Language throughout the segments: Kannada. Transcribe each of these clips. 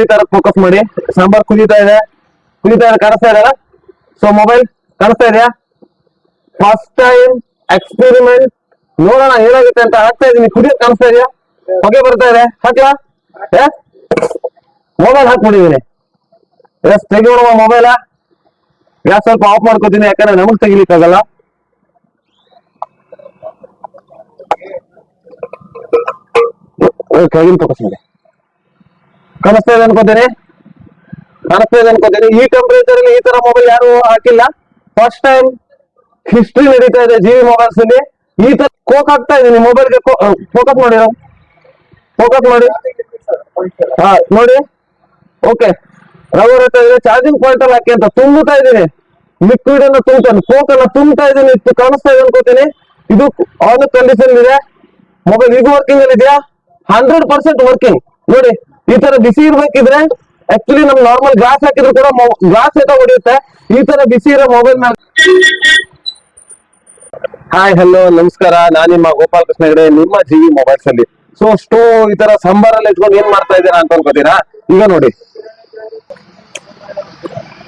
ಕುದೀತಾ ಇರೋದು ಫೋಕಸ್ ಮಾಡಿ. ಸಾಂಬಾರ್ ಕುದೀತಾ ಇದೆ. ಕುದೀತಾ ಇದೆ, ಕಾಣಿಸ್ತಾ ಇದೆಯಲ್ಲ ಸೊ ಮೊಬೈಲ್ ಕಾಣಿಸ್ತಾ ಇದೆಯಾ? ಫಸ್ಟ್ ಟೈಮ್ ಎಕ್ಸ್ಪೆರಿಮೆಂಟ್ ನೋಡೋಣ, ಏನಾಗುತ್ತೆ ಅಂತ ಹಾಕ್ತಾ ಇದೀನಿ. ಕುದಿಯೋದ್ ಕಾಣಿಸ್ತಾ ಇದೆಯಾ? ಹೊಗೆ ಬರ್ತಾ ಇದೆ. ಹಾಕ್ಲಾ? ಮೊಬೈಲ್ ಹಾಕ್ಬಿಟ್ಟಿದ್ದೀನಿ ಎಸ್ ತೆಗಿಯೋಣ ಮೊಬೈಲ ಗ್ಯಾಸ್ ಸ್ವಲ್ಪ ಆಫ್ ಮಾಡ್ಕೋತೀನಿ, ಯಾಕಂದ್ರೆ ನಮಗ್ ತೆಗಿಲಿಕ್ಕಾಗಲ್ಲ. ಕೈಗಿನ ಮಾಡಿ. ಕಾಣಿಸ್ತಾ ಇದೆ ಅನ್ಕೋತೇನೆ. ಕಾಣಿಸ್ತಾ ಇದೆ ಅನ್ಕೋತೇನೆ. ಈ ಟೆಂಪರೇಚರ್ ಈ ತರ ಮೊಬೈಲ್ ಯಾರು ಹಾಕಿಲ್ಲ. ಫಸ್ಟ್ ಟೈಮ್ ಹಿಸ್ಟ್ರಿ ನಡೀತಾ ಇದೆ ಜಿವಿ ಮೊಬೈಲ್ಸ್ ಅಲ್ಲಿ. ಈ ತರ ಕೋಕ್ ಹಾಕ್ತಾ ಇದೀನಿ ಮೊಬೈಲ್ಗೆ ಫೋಕಸ್ ನಾವು ಫೋಕಸ್ ಮಾಡಿ ಹಾ, ನೋಡಿ. ಓಕೆ ರವರ್ ಇದೆ. ಚಾರ್ಜಿಂಗ್ ಪಾಯಿಂಟ್ ಅಲ್ಲಿ ಹಾಕಿ ಅಂತ ತುಂಬುತ್ತಾ ಇದ್ದೀನಿ. ಲಿಕ್ವಿಡ್ ಅನ್ನ ತುಂಬುತ್ತಾನೆ ಕೋಕ್ ಅನ್ನ ತುಂಬುತ್ತಾ ಇದ್ದೀನಿ. ಕಾಣಿಸ್ತಾ ಇದೆ ಅನ್ಕೋತೀನಿ. ಇದು ಆನ್ ಕಂಡೀಷನ್ ಇದೆ. ಮೊಬೈಲ್ ಈಗ ವರ್ಕಿಂಗ್ ಅಲ್ಲಿ ಇದೆಯಾ? ಹಂಡ್ರೆಡ್ ಪರ್ಸೆಂಟ್ ವರ್ಕಿಂಗ್ ನೋಡಿ. ಈ ತರ ಬಿಸಿ ಇರ್ಬೇಕಿದ್ರೆ ಆಕ್ಚುಲಿ ನಮ್ ನಾರ್ಮಲ್ ಗ್ಲಾಸ್ ಹಾಕಿದ್ರು ಕೂಡ ಗ್ಲಾಸ್ ಎಲ್ಲ ಹೊಡೆಯುತ್ತೆ. ಈ ತರ ಬಿಸಿ ಇರೋ ಮೊಬೈಲ್ನ ಹಾಯ್ ಹಲೋ ನಮಸ್ಕಾರ. ನಾನು ನಿಮ್ಮ ಗೋಪಾಲ್ ಕೃಷ್ಣ ಹೆಗಡೆ, ನಿಮ್ಮ ಜಿವಿ ಮೊಬೈಲ್ಸ್ ಅಲ್ಲಿ. ಸೊ ಸ್ಟೋ ಈ ತರ ಸಂಬಾರಲ್ಲಿ ಇಟ್ಕೊಂಡು ಏನ್ ಮಾಡ್ತಾ ಇದ್ದೀರಾ ಅಂತ ಅನ್ಕೋತೀರಾ? ಈಗ ನೋಡಿ.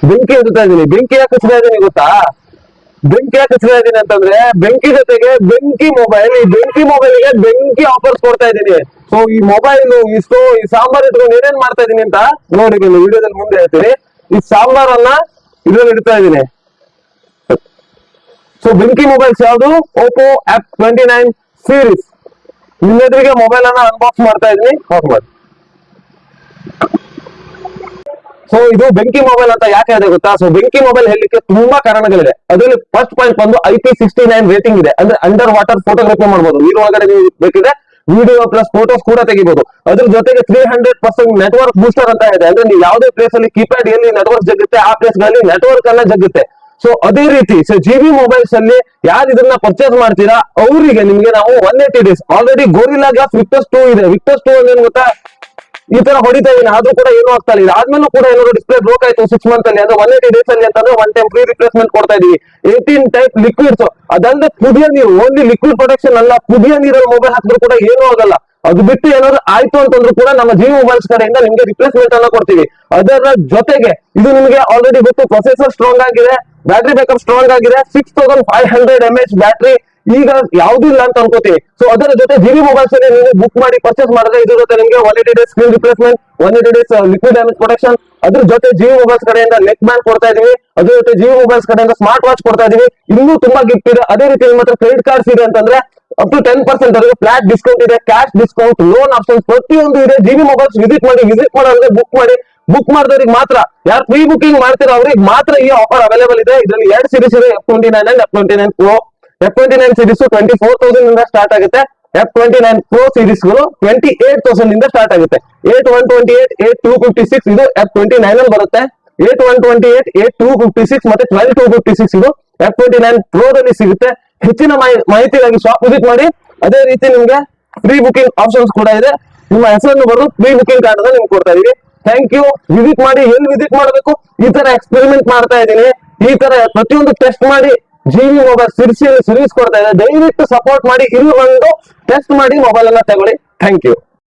ಬೆಂಕಿ ಎದ್ದುತ್ತಾ ಇದ್ದೀನಿ. ಬೆಂಕಿ ಹಾಕಿಸ್ತಾ ಇದ್ದೀನಿ, ಗೊತ್ತಾ? ಬೆಂಕಿ ಯಾಕೆ ಇದ್ದೀನಿ ಅಂತಂದ್ರೆ ಬೆಂಕಿ ಜೊತೆಗೆ ಬೆಂಕಿ ಮೊಬೈಲ್ ಈ ಬೆಂಕಿ ಮೊಬೈಲ್ಗೆ ಬೆಂಕಿ ಆಫರ್ಸ್ ಕೊಡ್ತಾ ಇದ್ದೀನಿ. ಸೊ ಈ ಮೊಬೈಲ್ ಈ ಈ ಸಾಂಬಾರ್ ಇಟ್ಕೊಂಡು ಏನೇನ್ ಮಾಡ್ತಾ ಇದೀನಿ ಅಂತ ನೋಡಿ ನೀವು ವಿಡಿಯೋದಲ್ಲಿ ಮುಂದೆ ಹೇಳ್ತೀನಿ. ಈ ಸಾಂಬಾರನ್ನ ಇದ್ರಲ್ಲಿ ಇಡ್ತಾ ಇದ್ದೀನಿ. ಸೊ ಬೆಂಕಿ ಮೊಬೈಲ್ಸ್ ಯಾವುದು? Oppo F twenty nine series ನಿಮ್ಮೆದುರಿಗೆ mobile ಅನ್ನ ಅನ್ಬಾಕ್ಸ್ ಮಾಡ್ತಾ ಇದೀನಿ ಆಫ್ ಸೊ ಇದು ಬೆಂಕಿ ಮೊಬೈಲ್ ಅಂತ ಯಾಕೆ ಇದೆ ಗೊತ್ತಾ? ಸೊ ಬೆಂಕಿ ಮೊಬೈಲ್ ಹೇಳಲಿಕ್ಕೆ ತುಂಬಾ ಕಾರಣಗಳಿದೆ. ಅದರಲ್ಲಿ ಫಸ್ಟ್ ಪಾಯಿಂಟ್ ಬಂದು I P sixty nine rating ಇದೆ. ಅಂದ್ರೆ ಅಂಡರ್ ವಾಟರ್ ಫೋಟೋಗ್ರಫಿ ಮಾಡಬಹುದು ನೀರು ಒಳಗಡೆ ನೀವು ಬೇಕಿದ್ರೆ ವಿಡಿಯೋ ಪ್ಲಸ್ ಫೋಟೋಸ್ ಕೂಡ ತೆಗಿಬಹುದು ಅದ್ರ ಜೊತೆಗೆ three hundred percent network booster ಅಂತ ಇದೆ. ಅಂದ್ರೆ ನೀವು ಯಾವುದೇ ಪ್ಲೇಸ್ ಅಲ್ಲಿ ಕೀಪ್ಯಾಡ್ ಎಲ್ಲಿ ನೆಟ್ವರ್ಕ್ ಜಗ್ಗುತ್ತೆ, ಆ ಪ್ಲೇಸ್ಗಳಲ್ಲಿ ನೆಟ್ವರ್ಕ್ ಅನ್ನ ಜಗ್ಗುತ್ತೆ. ಸೊ ಅದೇ ರೀತಿ ಸೊ ಜಿ ಬಿ ಮೊಬೈಲ್ಸ್ ಅಲ್ಲಿ ಯಾರು ಇದನ್ನ ಪರ್ಚೇಸ್ ಮಾಡ್ತೀರಾ, ಅವರಿಗೆ ನಿಮ್ಗೆ ನಾವು one eighty days already gorilla glass Victus two ಇದೆ. ವಿಕ್ಟರ್ಸ್ ಟೂ ಅಂದ್ರೆ ಗೊತ್ತಾ? ಈ ತರ ಹೊಡಿತಾ ಇದೀನಿ. ಆದ್ರೂ ಕೂಡ ಏನು ಆಗ್ತಾ ಇಲ್ಲ. ಆದ್ಮೇಲೂ ಕೂಡ ಏನಾದ್ರು ಡಿಸ್ಪ್ಲೇ ಬ್ಲೋಕ್ ಆಯ್ತು ಸಿಕ್ಸ್ ಮಂತ್ ಅಲ್ಲಿ. ಅಂದ್ರೆ ಒನ್ ಏಟಿ ಡೇಸ್ ಅಲ್ಲಿ ಅಂತಂದ್ರೆ ಒನ್ ಟೈಮ್ ಫ್ರೀ ರಿಪ್ಲೇಸ್ಮೆಂಟ್ ಕೊಡ್ತಾ ಇದೀವಿ. ಏಟೀನ್ ಟೈಪ್ ಲಿಕ್ವಿಡ್ಸ್ ಅದಲ್ಲದೆ ಪುದಿಯ ನೀರು. ಓನ್ಲಿ ಲಿಕ್ವಿಡ್ ಪ್ರೊಟೆಕ್ಷನ್ ಅಲ್ಲ. ಪುದಿಯ ನೀರಲ್ಲಿ ಮೊಬೈಲ್ ಹಾಕಿದ್ರು ಕೂಡ ಏನೂ ಆಗಲ್ಲ. ಅದು ಬಿಟ್ಟು ಏನಾದ್ರು ಆಯ್ತು ಅಂತಂದ್ರು ಕೂಡ ನಮ್ಮ ಜಿ ಮೊಬೈಲ್ಸ್ ಕಡೆಯಿಂದ ನಿಮ್ಗೆ ರಿಪ್ಲೇಸ್ಮೆಂಟ್ ಅನ್ನ ಕೊಡ್ತೀವಿ. ಅದರ ಜೊತೆಗೆ ಇದು ನಿಮಗೆ ಆಲ್ರೆಡಿ ಗೊತ್ತು. ಪ್ರೊಸೆಸರ್ ಸ್ಟ್ರಾಂಗ್ ಆಗಿದೆ. ಬ್ಯಾಟ್ರಿ ಬ್ಯಾಕಪ್ ಸ್ಟ್ರಾಂಗ್ ಆಗಿದೆ. Six thousand five hundred M H battery ಈಗ ಯಾವ್ದು ಇಲ್ಲ ಅಂತ ಅನ್ಕೋತೀವಿ ಸೊ ಅದರ ಜೊತೆ ಜಿಬಿ ಮೊಬೈಲ್ಸ್ ಅಲ್ಲಿ ನೀವು ಬುಕ್ ಮಾಡಿ ಪರ್ಚೇಸ್ ಮಾಡಿದ್ರೆ ಇದ್ರ ಜೊತೆ ನಿಮಗೆ one eighty days screen replacement one eighty days liquid damage protection ಅದ್ರ ಜೊತೆ ಜಿಯೋ ಮೊಬೈಲ್ಸ್ ಕಡೆಯಿಂದ ನೆಕ್ ಬ್ಯಾಂಡ್ ಕೊಡ್ತಾ ಇದೀವಿ. ಅದ್ರ ಜೊತೆ ಜಿಯೋ ಮೊಬೈಲ್ಸ್ ಕಡೆಯಿಂದ ಸ್ಮಾರ್ಟ್ ವಾಚ್ ಕೊಡ್ತಾ ಇದೀವಿ. ಇನ್ನೂ ತುಂಬಾ ಗಿಫ್ಟ್ ಇದೆ. ಅದೇ ರೀತಿ ನಿಮ್ಮ ಹತ್ರ ಕ್ರೆಡಿಟ್ ಕಾರ್ಡ್ಸ್ ಇದೆ ಅಂತಂದ್ರೆ ಅಪ್ ಟು ಟೆನ್ ಪರ್ಸೆಂಟ್ ವರೆಗೆ ಫ್ಲಾಟ್ ಡಿಸ್ಕೌಂಟ್ ಇದೆ ಕ್ಯಾಶ್ ಡಿಸ್ಕೌಂಟ್ ಲೋನ್ ಆಪ್ಷನ್ಸ್ ಪ್ರತಿಯೊಂದು ಇದೆ. ಜಿಬಿ ಮೊಬೈಲ್ಸ್ ವಿಸಿಟ್ ಮಾಡಿ ವಿಸಿಟ್ ಮಾಡೋದ್ರೆ ಬುಕ್ ಮಾಡಿ. ಬುಕ್ ಮಾಡಿದವ್ರಿಗೆ ಮಾತ್ರ, ಯಾರು ಪ್ರೀ ಬುಕಿಂಗ್ ಮಾಡ್ತಿರೋ ಅವ್ರಿಗೆ ಮಾತ್ರ ಈ ಆಫರ್ ಅವೈಲೇಬಲ್ ಇದೆ. ಇದರಲ್ಲಿ ಎರಡು ಸೀರೀಸ್ ಇದೆ F twenty nine and F twenty nine pro F twenty nine series twenty four thousand ಇಂದ ಸ್ಟಾರ್ಟ್ ಆಗುತ್ತೆ. ಎಫ್ ಟ್ವೆಂಟಿ ನೈನ್ ಪ್ರೋ ಸೀರೀಸ್ಗಳು ಟ್ವೆಂಟಿ ಏಟ್ ತೌಸಂಡ್ ಇಂದ ಸ್ಟಾರ್ಟ್ ಆಗುತ್ತೆ. Eight one twenty eight eight two fifty six ಇದು ಎಫ್ ಟ್ವೆಂಟಿ ನೈನ್ ಅಲ್ಲಿ ಬರುತ್ತೆ. Eight one twenty eight eight two fifty six ಮತ್ತೆ ಟ್ವೆಲ್ ಟೂ ಫಿಫ್ಟಿ ಸಿಕ್ಸ್ ಇದು ಎಫ್ ಟ್ವೆಂಟಿ ನೈನ್ ಪ್ರೋದಲ್ಲಿ ಸಿಗುತ್ತೆ. ಹೆಚ್ಚಿನ ಮಾಹಿ- ಮಾಹಿತಿಗಾಗಿ ಶಾಪ್ ವಿಸಿಟ್ ಮಾಡಿ. ಅದೇ ರೀತಿ ನಿಮ್ಗೆ ಫ್ರೀ ಬುಕಿಂಗ್ ಆಪ್ಷನ್ಸ್ ಕೂಡ ಇದೆ. ನಿಮ್ಮ ಹೆಸರನ್ನು ಬರೆದು ಫ್ರೀ ಬುಕಿಂಗ್ ಕಾರ್ಡ್ ನಿಮ್ಗೆ ಕೊಡ್ತಾ ಇದೀವಿ ಥ್ಯಾಂಕ್ ಯು ವಿಸಿಟ್ ಮಾಡಿ, ಎಲ್ಲಿ ವಿಸಿಟ್ ಮಾಡಬೇಕು? ಈ ತರ ಎಕ್ಸ್ಪೆರಿಮೆಂಟ್ ಮಾಡ್ತಾ ಇದ್ದೀನಿ. ಈ ತರ ಪ್ರತಿಯೊಂದು ಟೆಸ್ಟ್ ಮಾಡಿ. ಜಿವಿ ಮೊಬೈಲ್ ಸಿರ್ಸಿಯಲ್ಲಿ ಸರ್ವಿಸ್ ಕೊಡ್ತಾ ಇದೆ. ದಯವಿಟ್ಟು ಸಪೋರ್ಟ್ ಮಾಡಿ. ಇಲ್ಲಿ ಬಂದು ಟೆಸ್ಟ್ ಮಾಡಿ ಮೊಬೈಲ್ ಅನ್ನ ತಗೊಳ್ಳಿ. Thank you